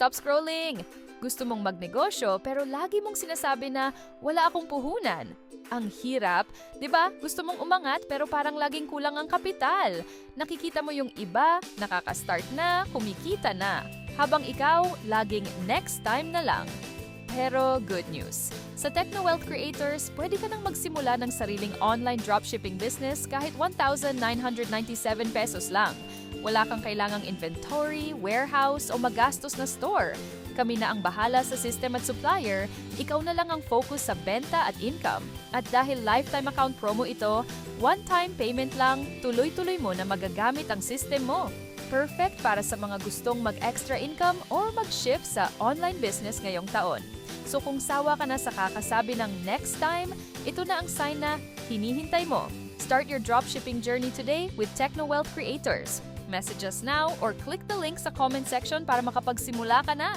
stop scrolling. Gusto mong magnegosyo pero lagi mong sinasabi na wala akong puhunan. Ang hirap, 'di ba? Gusto mong umangat pero parang laging kulang ang kapital. Nakikita mo yung iba, nakaka-start na, kumikita na. Habang ikaw, laging next time na lang. Pero good news. Sa TechnoWealth Creators, pwede ka nang magsimula ng sariling online dropshipping business kahit 1,997 pesos lang. Wala kang kailangang inventory, warehouse o magastos na store. Kami na ang bahala sa system at supplier, ikaw na lang ang focus sa benta at income. At dahil lifetime account promo ito, one-time payment lang, tuloy-tuloy mo na magagamit ang system mo. Perfect para sa mga gustong mag-extra income or mag-shift sa online business ngayong taon. So kung sawa ka na sa kakasabi ng next time, ito na ang sign na hinihintay mo. Start your dropshipping journey today with TechnoWealth Creators. Message us now or click the link sa comment section para makapagsimula ka na.